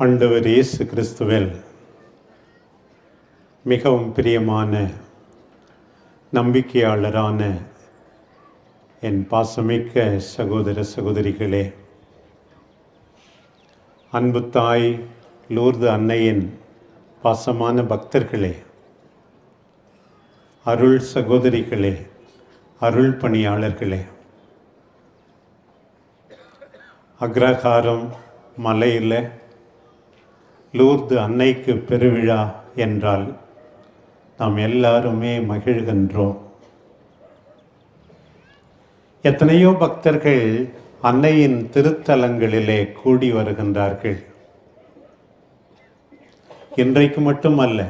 ஆண்டவர் இயேசு கிறிஸ்துவில் மிகவும் பிரியமான நம்பிக்கையாளரான என் பாசமிக்க சகோதர சகோதரிகளே அன்பு தாய் லூர்து அன்னையின் பாசமான பக்தர்களே அருள் சகோதரிகளே அருள் பணியாளர்களே அக்ரஹாரம் மலையில் லூர்து அன்னைக்கு பெருவிழா என்றால் நாம் எல்லாருமே மகிழ்கின்றோம். எத்தனையோ பக்தர்கள் அன்னையின் திருத்தலங்களிலே கூடி வருகின்றார்கள். இன்றைக்கு மட்டுமல்ல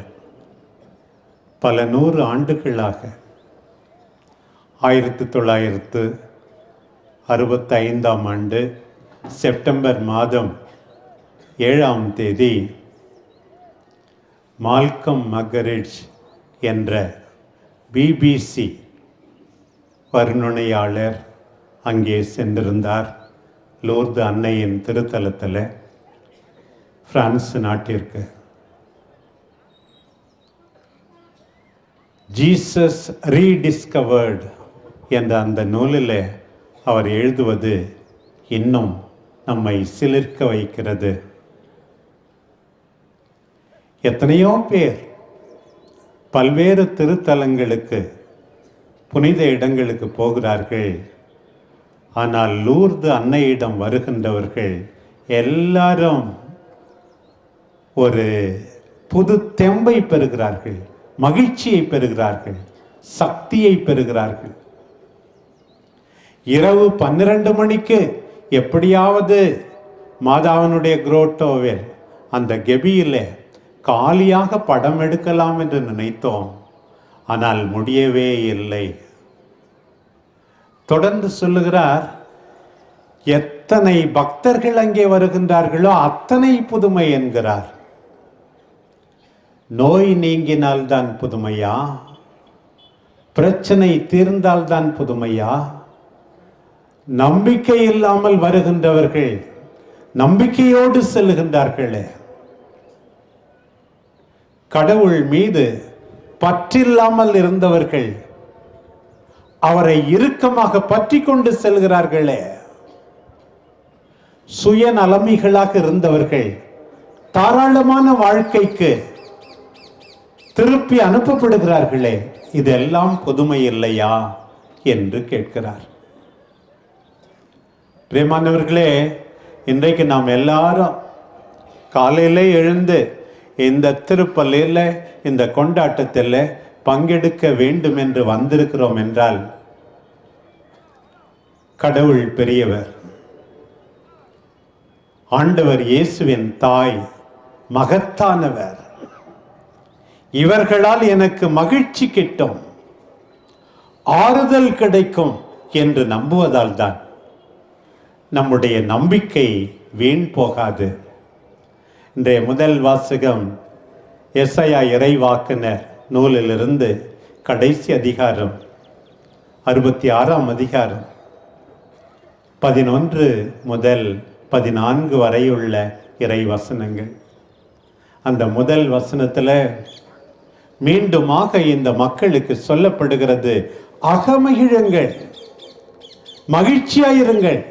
பல நூறு ஆண்டுகளாக ஆயிரத்தி தொள்ளாயிரத்து அறுபத்தைந்தாம் ஆண்டு செப்டம்பர் மாதம் ஏழாம் தேதி மால்கம் மகரிட்ஜ் என்ற பிபிசி வர்ணனையாளர் அங்கே சென்றிருந்தார். லோர்து அன்னையின் திருத்தலத்தில் பிரான்ஸ் நாட்டிற்கு. ஜீசஸ் ரீடிஸ்கவர்டு என்ற அந்த நூலில் அவர் எழுதுவது இன்னும் நம்மை சிலிர்க்க வைக்கிறது. எத்தனையோ பேர் பல்வேறு திருத்தலங்களுக்கு புனித இடங்களுக்கு போகிறார்கள். ஆனால் லூர்து அன்னையிடம் வருகின்றவர்கள் எல்லாரும் ஒரு புது தெம்பை பெறுகிறார்கள் மகிழ்ச்சியை பெறுகிறார்கள் சக்தியை பெறுகிறார்கள். இரவு பன்னிரண்டு மணிக்கு எப்படியாவது மாதாவனுடைய குரோட்டோவில் அந்த கெபியில் காலியாக படம் எடுக்கலாம் என்று நினைத்தோம். ஆனால் முடியவே இல்லை. தொடர்ந்து சொல்லுகிறார் எத்தனை பக்தர்கள் அங்கே வருகின்றார்களோ அத்தனை புதுமை என்கிறார். நோய் நீங்கினால்தான் புதுமையா? பிரச்சனை தீர்ந்தால்தான் புதுமையா? நம்பிக்கை இல்லாமல் வருகின்றவர்கள் நம்பிக்கையோடு செல்லுகின்றார்களே. கடவுள் மீது பற்றில்லாமல் இருந்தவர்கள் அவரை இறுக்கமாக பற்றி கொண்டு செல்கிறார்களே. சுயநலமிகளாக இருந்தவர்கள் தாராளமான வாழ்க்கைக்கு திருப்பி அனுப்பப்படுகிறார்களே. இதெல்லாம் புதுமை இல்லையா என்று கேட்கிறார். பிரியமானவர்களே இன்றைக்கு நாம் எல்லாரும் காலையிலே எழுந்து இந்த திருப்பள்ளியில் இந்த கொண்டாட்டத்தில் பங்கெடுக்க வேண்டும் என்று வந்திருக்கிறோம் என்றால் கடவுள் பெரியவர் ஆண்டவர் இயேசுவின் தாய் மகத்தானவர். இவர்களால் எனக்கு மகிழ்ச்சி கிட்டும் ஆறுதல் கிடைக்கும் என்று நம்புவதால் தான் நம்முடைய நம்பிக்கை வீண் போகாது. இன்றைய முதல் வாசகம் எஸ்ஐயா இறைவாக்குனர் நூலிலிருந்து கடைசி அதிகாரம் அறுபத்தி ஆறாம் அதிகாரம். பதினொன்று முதல் பதினான்கு வரையுள்ள இறை வசனங்கள் அந்த முதல் வசனத்தில் மீண்டுமாக இந்த மக்களுக்கு சொல்லப்படுகிறது அகமகிழுங்கள் மகிழ்ச்சியாயிருங்கள்.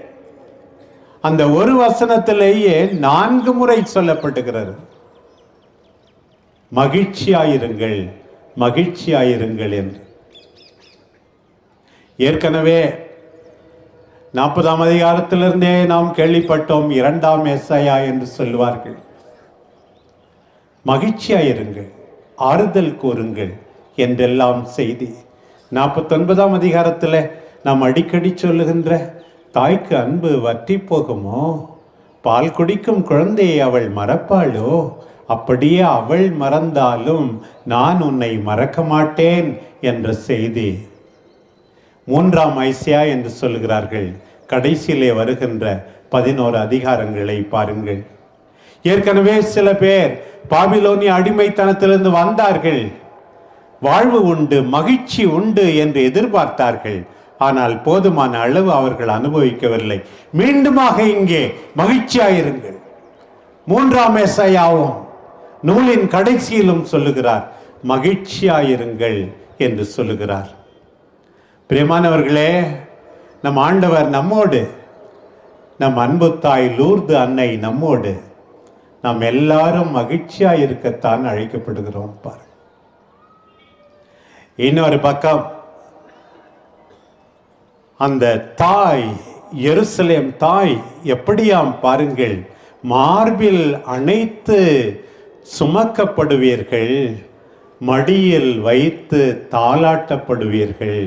அந்த ஒரு வசனத்திலேயே நான்கு முறை சொல்லப்பட்டுகிறது. மகிழ்ச்சியாயிருங்கள் மகிழ்ச்சியாயிருங்கள் என்று. ஏற்கனவே நாற்பதாம் அதிகாரத்திலிருந்தே நாம் கேள்விப்பட்டோம் இரண்டாம் எஸ்ஐயா என்று சொல்லுவார்கள். மகிழ்ச்சியாயிருங்கள் ஆறுதல் கூறுங்கள் என்றெல்லாம் செய்தி. நாற்பத்தொன்பதாம் அதிகாரத்தில் நாம் அடிக்கடி சொல்லுகின்ற தாய்க்கு அன்பு வற்றி போகுமோ? பால் குடிக்கும் குழந்தையை அவள் மறப்பாளோ? அப்படியே அவள் மறந்தாலும் நான் உன்னை மறக்க மாட்டேன் என்ற செய்தி. மூன்றாம் ஐசியா என்று சொல்கிறார்கள் கடைசியிலே வருகின்ற பதினோரு அதிகாரங்களை பாருங்கள். ஏற்கனவே சில பேர் பாபிலோனிய அடிமைத்தனத்திலிருந்து வந்தார்கள். வாழ்வு உண்டு மகிழ்ச்சி உண்டு என்று எதிர்பார்த்தார்கள். ஆனால் போதுமான அளவு அவர்கள் அனுபவிக்கவில்லை. மீண்டுமாக இங்கே மகிழ்ச்சியாயிருங்கள். மூன்றாம் மேசையாவும் நூலின் கடைசியிலும் சொல்லுகிறார் மகிழ்ச்சியாயிருங்கள் என்று சொல்லுகிறார். பிரியமானவர்களே நம் ஆண்டவர் நம்மோடு நம் அன்பு தாய் லூர்து அன்னை நம்மோடு நாம் எல்லாரும் மகிழ்ச்சியாக இருக்கத்தான் அழைக்கப்படுகிறோம் பாருங்கள். இன்னொரு பக்கம் அந்த தாய் எருசலேம் தாய் எப்படியாம் பாருங்கள் மார்பில் அனைத்து சுமக்கப்படுவீர்கள் மடியில் வைத்து தாளாட்டப்படுவீர்கள்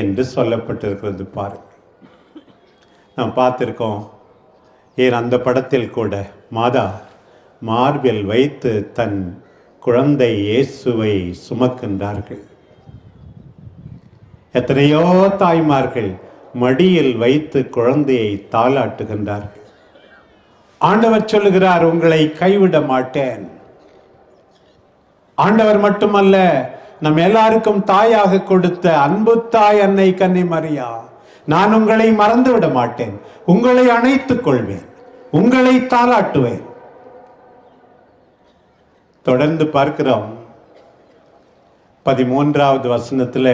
என்று சொல்லப்பட்டிருக்கிறது பாருங்கள். நாம் பார்த்துருக்கோம் ஏன் அந்த படத்தில் கூட மாதா மார்பில் வைத்து தன் குழந்தை இயேசுவை சுமக்கின்றார்கள். எத்தனையோ தாய்மார்கள் மடியில் வைத்து குழந்தையை தாளாட்டுகின்றார்கள் ஆண்டவர் சொல்லுகிறார் உங்களை கைவிட மாட்டேன். ஆண்டவர் மட்டுமல்ல நம் எல்லாருக்கும் தாயாக கொடுத்த அன்பு தாய் அன்னை கன்னி மரியா நான் உங்களை மறந்து விட மாட்டேன். உங்களை அணைத்துக் கொள்வேன். உங்களை தாளாட்டுவேன். தொடர்ந்து பார்க்கிறோம். பதிமூன்றாவது வசனத்துல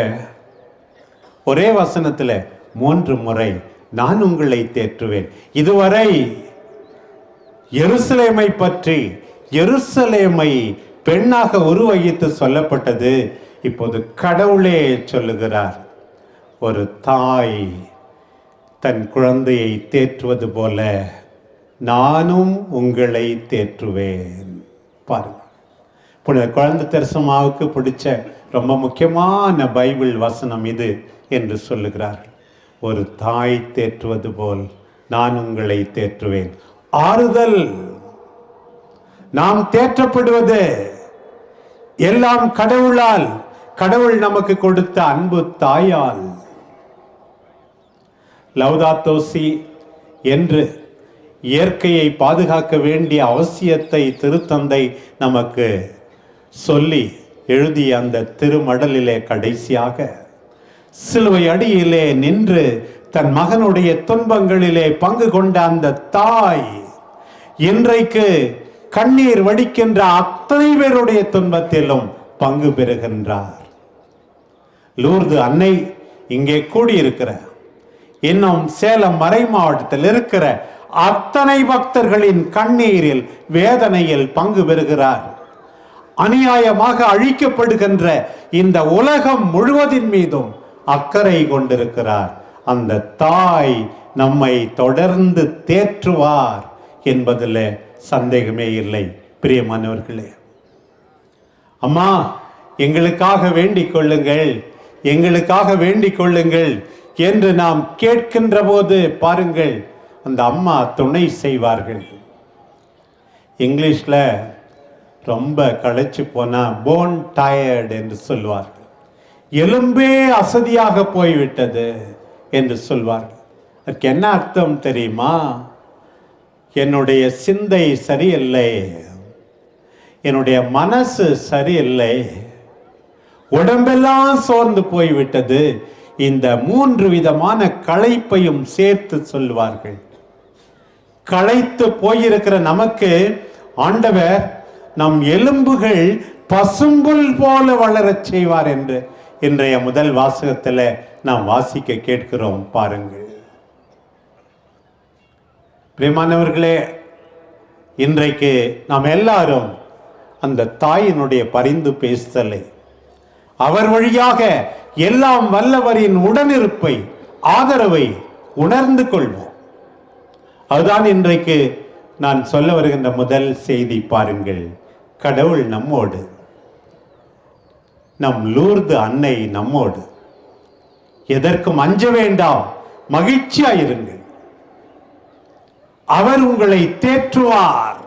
ஒரே வசனத்துல மூன்று முறை நான் உங்களை தேற்றுவேன். இதுவரை எருசலேமை பற்றி எருசலேமை பெண்ணாக உருவகித்து சொல்லப்பட்டது இப்போது கடவுளே சொல்லுகிறார். ஒரு தாய் தன் குழந்தையை தேற்றுவது போல நானும் உங்களை தேற்றுவேன். பாருங்கள் புனித குழந்தை தெரசமாவுக்கு பிடிச்ச ரொம்ப முக்கியமான பைபிள் வசனம் இது என்று சொல்லுகிறார்கள். ஒரு தாய் தேற்றுவது போல் நான் உங்களை தேற்றுவேன். ஆறுதல். நாம் தேற்றப்படுவது எல்லாம் கடவுளால். கடவுள் நமக்கு கொடுத்த அன்பு தாயால். லவ்தாத்தோசி என்று இயற்கையை பாதுகாக்க வேண்டிய அவசியத்தை திருத்தந்தை நமக்கு சொல்லி எழுதிய அந்த திருமடலிலே கடைசியாக சிலுவை அடியிலே நின்று தன் மகனுடைய துன்பங்களிலே பங்கு கொண்ட அந்த தாய் இன்றைக்கு கண்ணீர் வடிக்கின்ற அத்தனை பேருடைய துன்பத்திலும் பங்கு பெறுகின்றார். லூர்து அன்னை இங்கே கூடியிருக்கிற இன்னும் சேலம் மறை மாவட்டத்தில் இருக்கிற அத்தனை பக்தர்களின் கண்ணீரில் வேதனையில் பங்கு பெறுகிறார். அநியாயமாக அழிக்கப்படுகின்ற இந்த உலகம் முழுவதின் மீதும் அக்கறை கொண்டிருக்கிறார். அந்த தாய் நம்மை தொடர்ந்து தேற்றுவார் என்பதில் சந்தேகமே இல்லை பிரியமானவர்களே. அம்மா எங்களுக்காக வேண்டிக் கொள்ளுங்கள் எங்களுக்காக வேண்டிக் கொள்ளுங்கள் என்று நாம் கேட்கின்ற போது பாருங்கள் அந்த அம்மா துணை செய்வார்கள். இங்கிலீஷில் ரொம்ப களைச்சு போனால் போன் டயர்டு என்று சொல்வார்கள் எலும்பே அசதியாக போய்விட்டது என்று சொல்வார்கள். அதுக்கு என்ன அர்த்தம் தெரியுமா? என்னுடைய சிந்தை சரியில்லை. என்னுடைய மனசு சரியில்லை. உடம்பெல்லாம் சோர்ந்து போய்விட்டது. இந்த மூன்று விதமான களைப்பையும் சேர்த்து சொல்வார்கள். களைத்து போயிருக்கிற நமக்கு ஆண்டவர் நம் எலும்புகள் பசும்புல் போல வளரச் செய்வார் என்று இன்றைய முதல் வாசகத்தில் நாம் வாசிக்க கேட்கிறோம் பாருங்கள். பிரியமானவர்களே இன்றைக்கு நாம் எல்லாரும் அந்த தாயினுடைய பரிந்து பேசுதலை அவர் வழியாக எல்லாம் வல்லவரின் உடனிருப்பை ஆதரவை உணர்ந்து கொள்வோம். அதுதான் இன்றைக்கு நான் சொல்ல வருகின்ற முதல் செய்தி பாருங்கள். கடவுள் நம்மோடு. நம் லூர்து அன்னை நம்மோடு. எதற்கும் அஞ்ச வேண்டாம் மகிழ்ச்சியாயிருங்கள். அவர் உங்களை தேற்றுவார்.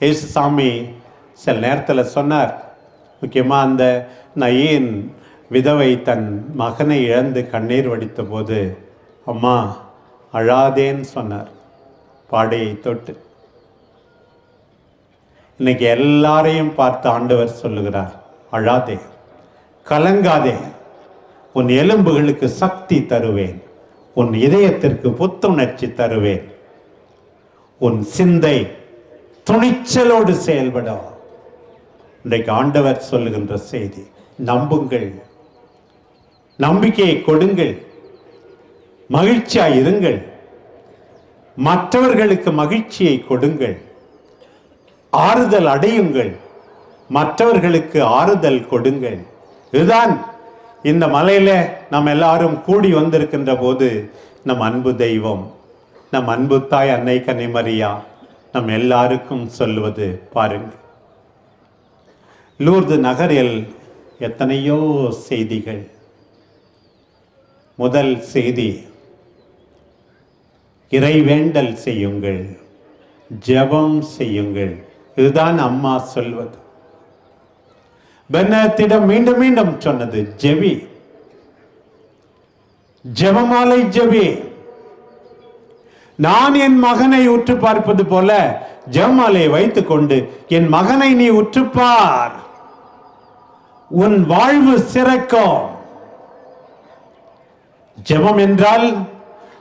ஏசுசாமி சில நேரத்தில் சொன்னார் முக்கியமாக அந்த நயின் விதவை தன் மகனை இழந்து கண்ணீர் வடித்த போது அம்மா அழாதேன்னு சொன்னார் பாடையை தொட்டு. இன்னைக்கு எல்லாரையும் பார்த்து ஆண்டவர் சொல்லுகிறார் அழாதே கலங்காதே. உன் எலும்புகளுக்கு சக்தி தருவேன். உன் இதயத்திற்கு புத்துணர்ச்சி தருவேன். உன் சிந்தை துணிச்சலோடு செயல்படும் இன்றைக்கு ஆண்டவர் சொல்லுகின்ற செய்தி நம்புங்கள். நம்பிக்கையை கொடுங்கள். மகிழ்ச்சியாக இருங்கள். மற்றவர்களுக்கு மகிழ்ச்சியை கொடுங்கள். ஆறுதல் அடையுங்கள். மற்றவர்களுக்கு ஆறுதல் கொடுங்கள். இதுதான் இந்த மலையில நம்ம எல்லாரும் கூடி வந்திருக்கின்ற போது நம் அன்பு தெய்வம் நம் அன்பு தாய் அன்னை கன்னிமரியா நம் எல்லாருக்கும் சொல்லுவது பாருங்கள். லூர்து நகரில் எத்தனையோ செய்திகள். முதல் செய்தி இறைவேண்டல் செய்யுங்கள் ஜெபம் செய்யுங்கள். இதுதான் அம்மா சொல்வது. பென்னத்திடம் மீண்டும் மீண்டும் சொன்னது ஜெவி ஜெபமாலை ஜெவி நான் என் மகனை உற்று பார்ப்பது போல ஜெபமாலையை வைத்துக்கொண்டு என் மகனை நீ உற்றுப்பார் உன் வாழ்வு சிறக்கும். ஜெபம் என்றால்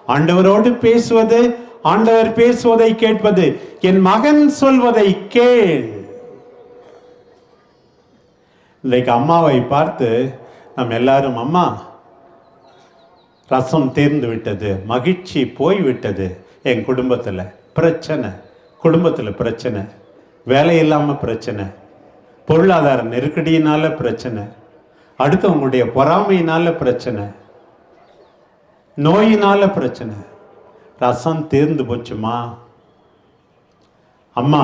ஆண்டவரோடு பேசுவது ஆண்டவர் பேசுவதை கேட்பது என் மகன் சொல்வதை கேள். இன்றைக்கு அம்மாவை பார்த்து நம்ம எல்லாரும் அம்மா ரசம் தீர்ந்து விட்டது மகிழ்ச்சி போய்விட்டது என் குடும்பத்தில். பிரச்சனை குடும்பத்தில் பிரச்சனை வேலை இல்லாமல் பிரச்சனை பொருளாதார நெருக்கடியினால் பிரச்சனை அடுத்தவங்களுடைய பொறாமையினால் பிரச்சனை நோயினால் பிரச்சனை. ரசம் தீர்ந்து போச்சுமா? அம்மா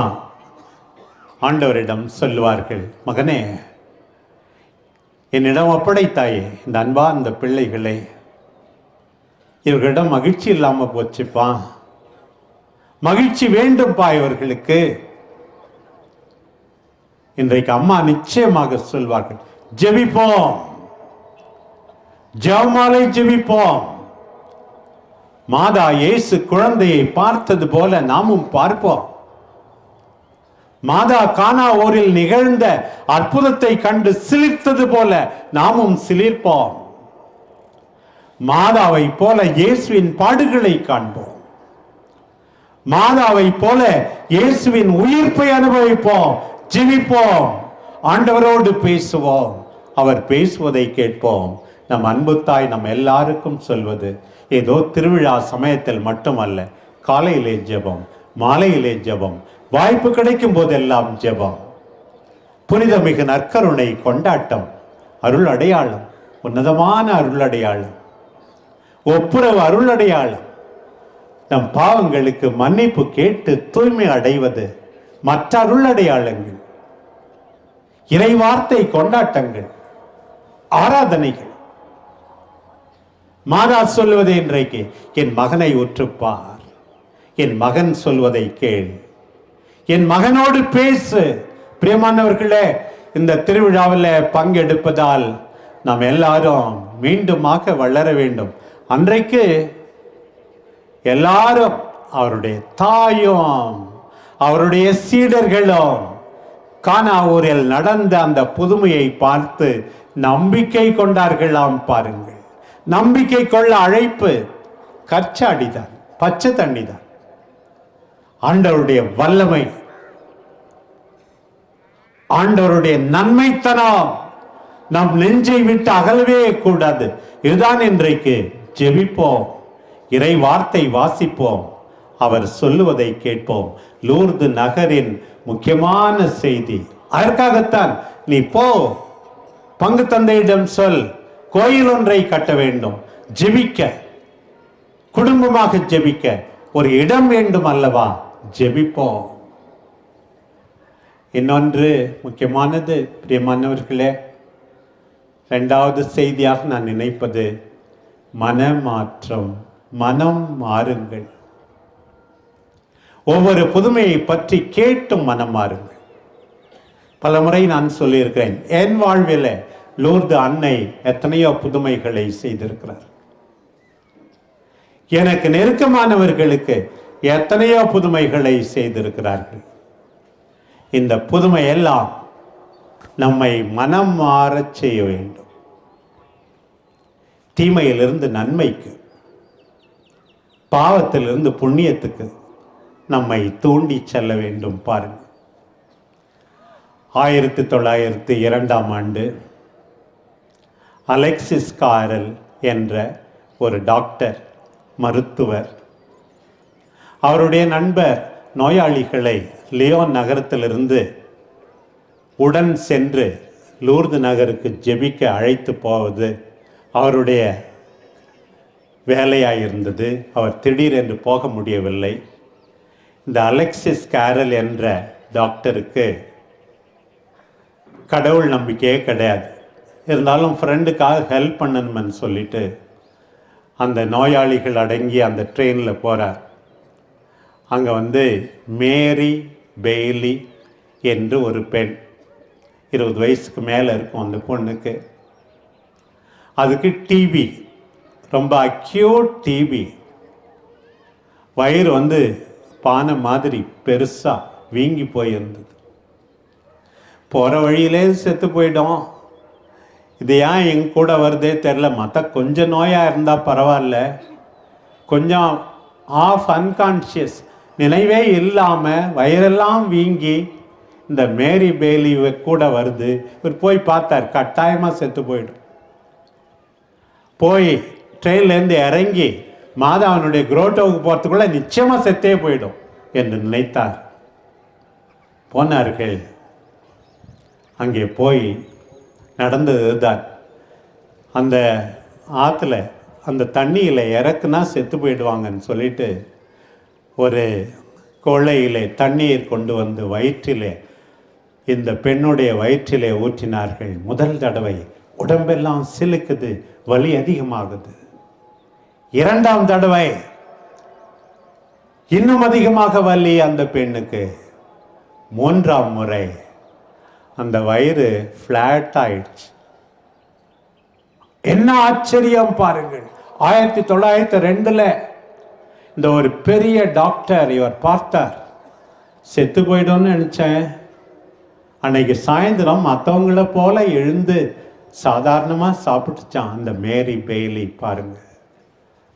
ஆண்டவரிடம் சொல்லுவார்கள் மகனே என்னிடம் ஒப்படைத்தாயே இந்த அன்பா இந்த பிள்ளைகளை. இவர்களிடம் மகிழ்ச்சி இல்லாமல் போச்சுப்பா. மகிழ்ச்சி வேண்டும்பா இவர்களுக்கு. இன்றைக்கு அம்மா நிச்சயமாக சொல்வார்கள் ஜெபிப்போம். ஜெபமாலை ஜெபிப்போம். மாதா இயேசு குழந்தையை பார்த்தது போல நாமும் பார்ப்போம். மாதா கானா ஊரில் நிகழ்ந்த அற்புதத்தை கண்டு சிலிர்த்தது போல நாமும் சிலிர்ப்போம். மாதாவை போல இயேசுவின் பாடுகளை காண்போம். மாதாவை போல இயேசுவின் உயிர்ப்பை அனுபவிப்போம் ஜிவிப்போம் ஆண்டவரோடு பேசுவோம் அவர் பேசுவதை கேட்போம். நம் அன்பு தாய் நம் எல்லாருக்கும் சொல்வது ஏதோ திருவிழா சமயத்தில் மட்டுமல்ல காலையிலே ஜெபம் மாலையிலே ஜெபம் வாய்ப்பு கிடைக்கும் போதெல்லாம் ஜெபம். புனிதமிகு நற்கருணை கொண்டாட்டம் அருள் அடையாளம் உன்னதமான அருள் அடையாளம் ஒப்புரவு அருள் அடையாளம் நம் பாவங்களுக்கு மன்னிப்பு கேட்டு தூய்மை அடைவது மற்ற அருள் அடையாளங்கள் இறைவார்த்தை கொண்டாட்டங்கள் ஆராதனைகள். மாதா சொல்வது இன்றைக்கு என் மகனை உற்றுப்பார். என் மகன் சொல்வதை கேள். என் மகனோடு பேசு. பிரியமானவர்களே இந்த திருவிழாவில் பங்கெடுப்பதால் நாம் எல்லாரும் மீண்டுமாக வளர வேண்டும். அன்றைக்கு எல்லாரும் அவருடைய தாயும் அவருடைய சீடர்களும் கானாவூரில் நடந்த அந்த புதுமையை பார்த்து நம்பிக்கை கொண்டார்களாம் பாருங்கள். நம்பிக்கை கொள்ள அழைப்பு கற்சாடிதான் பச்சை தண்ணி தான் ஆண்டவருடைய வல்லமை ஆண்டவருடைய நன்மைத்தனம் நம் நெஞ்சை விட்டு அகலவே கூடாது. இதுதான் இன்றைக்கு ஜெபிப்போம் இறை வார்த்தை வாசிப்போம் அவர் சொல்லுவதை கேட்போம். லூர்து நகரின் முக்கியமான செய்தி அதற்காகத்தான் நீ போ பங்கு தந்தையிடம் சொல் கோயில் ஒன்றை கட்ட வேண்டும் ஜெபிக்க குடும்பமாக ஜெபிக்க ஒரு இடம் வேண்டும் அல்லவா? ஜெபிப்போம். இன்னொன்று முக்கியமானது பிரியமானவர்களே ரெண்டாவது செய்தியாக நான் நினைப்பது மனமாற்றம் மனம் மாறுங்கள். ஒவ்வொரு புதுமையை பற்றி கேட்டும் மனம் மாறுங்கள். பல முறை நான் சொல்லியிருக்கிறேன் என் வாழ்வில் லூர்து அன்னை எத்தனையோ புதுமைகளை செய்திருக்கிறார். எனக்கு நெருக்கமானவர்களுக்கு எத்தனையோ புதுமைகளை செய்திருக்கிறார்கள். இந்த புதுமையெல்லாம் நம்மை மனம் மாறச் செய்ய வேண்டும். தீமையிலிருந்து நன்மைக்கு பாவத்திலிருந்து புண்ணியத்துக்கு நம்மை தூண்டி செல்ல வேண்டும் பாருங்கள். ஆயிரத்தி தொள்ளாயிரத்தி இரண்டாம் ஆண்டு அலெக்சிஸ் காரல் என்ற ஒரு டாக்டர் மருத்துவர் அவருடைய நண்பர் நோயாளிகளை லியோன் நகரத்திலிருந்து உடன் சென்று லூர்து நகருக்கு ஜெபிக்க அழைத்து போவது அவருடைய வேலையாக இருந்தது அவர் திடீரென்று போக முடியவில்லை. இந்த அலெக்சிஸ் கேரல் என்ற டாக்டருக்கு கடவுள் நம்பிக்கையே கிடையாது. இருந்தாலும் ஃப்ரெண்டுக்காக ஹெல்ப் பண்ணணுமென்னு சொல்லிட்டு அந்த நோயாளிகள் அடங்கி அந்த ட்ரெயினில் போகிறார் அங்கே வந்து மேரி பெய்லி என்று ஒரு பெண் இருபது வயசுக்கு மேலே இருக்கும் அந்த பொண்ணுக்கு. அதுக்கு டிபி ரொம்ப அக்யூட் டிபி வயிறு வந்து பானை மாதிரி பெருசாக வீங்கி போயிருந்தது. போகிற வழியிலே செத்து போயிடும் இது ஏன் எங்க கூட வருதே தெரில மற்ற கொஞ்சம் நோயாக இருந்தால் பரவாயில்ல. கொஞ்சம் ஆஃப் அன்கான்ஷியஸ் நினைவே இல்லாமல் வயிறெல்லாம் வீங்கி இந்த மேரி பேலி கூட வருது. இவர் போய் பார்த்தார். கட்டாயமாக செத்து போயிடும். போய் ட்ரெயின்லேருந்து இறங்கி மாதாவனுடைய குரோட்டோவுக்கு போகிறதுக்குள்ள நிச்சயமாக செத்தே போயிடும் என்று நினைத்தார். போனார்கள். அங்கே போய் நடந்தது தான் அந்த ஆற்றுல அந்த தண்ணியில் இறக்குனா செத்து போயிடுவாங்கன்னு சொல்லிட்டு ஒரு கொள்ளையிலே தண்ணீர் கொண்டு வந்து வயிற்றிலே இந்த பெண்ணுடைய வயிற்றிலே ஊற்றினார்கள். முதல் தடவை உடம்பெல்லாம் சிலுக்குது வலி அதிகமாகுது. இரண்டாம் தடவை இன்னும் அதிகமாக வலி அந்த பெண்ணுக்கு. மூன்றாம் முறை அந்த வயிறு ஃப்ளாட் ஆயிடுச்சு. என்ன ஆச்சரியம் பாருங்கள். ஆயிரத்தி தொள்ளாயிரத்தி ரெண்டில் இந்த ஒரு பெரிய டாக்டர் இவர் பார்த்தார். செத்து போயிடும்னு நினச்சேன். அன்னைக்கு சாயந்தரம் மற்றவங்கள போல எழுந்து சாதாரணமாக சாப்பிட்டுச்சான் அந்த மேரி பெய்லி பாருங்க.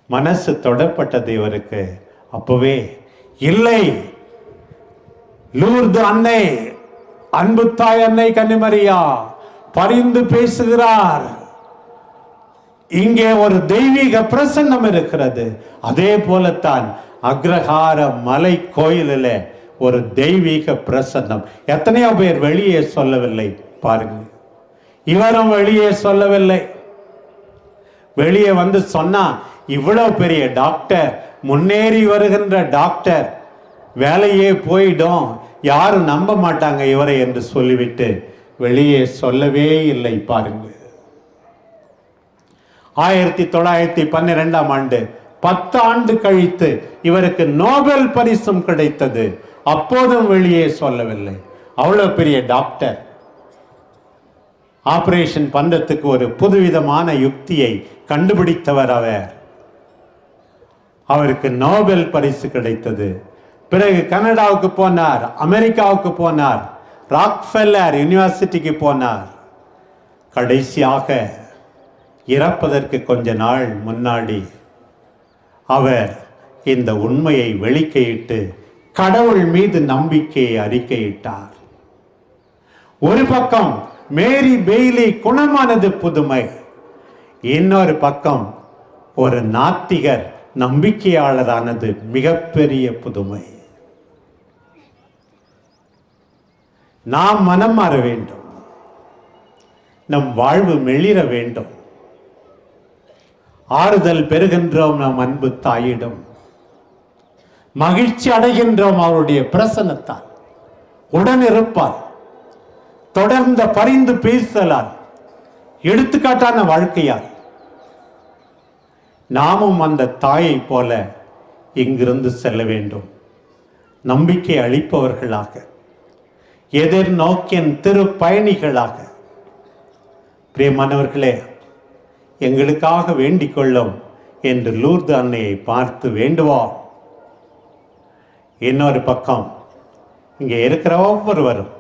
மனசு தொடப்பட்டது இவருக்கு. அப்போவே இல்லை லூர்து அன்னை அன்பு தாய் அன்னை கன்னிமரியா பரிந்து பேசுகிறார். இங்கே ஒரு தெய்வீக பிரசன்னம் இருக்கிறது. அதே போலத்தான் அக்ரஹார மலை கோயிலில் ஒரு தெய்வீக பிரசன்னம் எத்தனையோ பேர் வெளியே சொல்லவில்லை பாருங்க. இவரும் வெளியே சொல்லவில்லை. வெளியே வந்து சொன்னா இவ்வளவு பெரிய டாக்டர் முன்னேறி வருகின்ற டாக்டர் வேலையே போயிடும். யாரும் நம்ப மாட்டாங்க இவரை என்று சொல்லிவிட்டு வெளியே சொல்லவே இல்லை பாருங்க. ஆயிரத்தி தொள்ளாயிரத்தி பன்னிரெண்டாம் ஆண்டு பத்து ஆண்டு கழித்து இவருக்கு நோபல் பரிசும் கிடைத்தது. அப்போதும் வெளியே சொல்லவில்லை. அவ்வளவு பெரிய டாக்டர். ஆபரேஷன் பண்றதுக்கு ஒரு புதுவிதமான யுக்தியை கண்டுபிடித்தவர் அவர். அவருக்கு நோபல் பரிசு கிடைத்தது. பிறகு கனடாவுக்கு போனார் அமெரிக்காவுக்கு போனார் ராக்ஃபெல்லர் யூனிவர்சிட்டிக்கு போனார். கடைசியாக இறப்பதற்கு கொஞ்ச நாள் முன்னாடி அவர் இந்த உண்மையை வெளிக்கையிட்டு கடவுள் மீது நம்பிக்கையை அறிக்கையிட்டார். ஒரு பக்கம் மேரி பெய்லி குணமானது புதுமை இன்னொரு பக்கம் ஒரு நாத்திகர் நம்பிக்கையாளரானது மிகப்பெரிய புதுமை. நாம் மனம் மாற வேண்டும். நம் வாழ்வு மெளிர வேண்டும். ஆறுதல் பெறுகின்றோம் நம் அன்பு தாயிடம். மகிழ்ச்சி அடைகின்றோம் அவருடைய பிரசன்னத்தால். உடன் இருப்பார் தொடர்ந்த பரிந்து பேசலால் எடுத்துக்காட்டான வாழ்க்கையால். நாமும் அந்த தாயை போல இங்கிருந்து செல்ல வேண்டும். நம்பிக்கை அளிப்பவர்களாக. எதிர்நோக்கின் திரு பயணிகளாக பிரியமானவர்களே எங்களுக்காக வேண்டிக் கொள்ளும் என்று லூர்து அன்னையை பார்த்து வேண்டுவோம் இன்னொரு பக்கம் இங்கே இருக்கிற ஒவ்வொருவரும்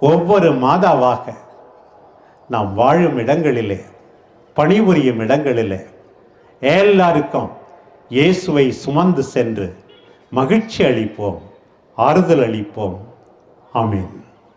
ஒவ்வொரு மாதாவாக நாம் வாழும் இடங்களிலே பணிபுரியும் இடங்களிலே எல்லாருக்கும் இயேசுவை சுமந்து சென்று மகிழ்ச்சி அளிப்போம் ஆறுதல் அளிப்போம். ஆமென்.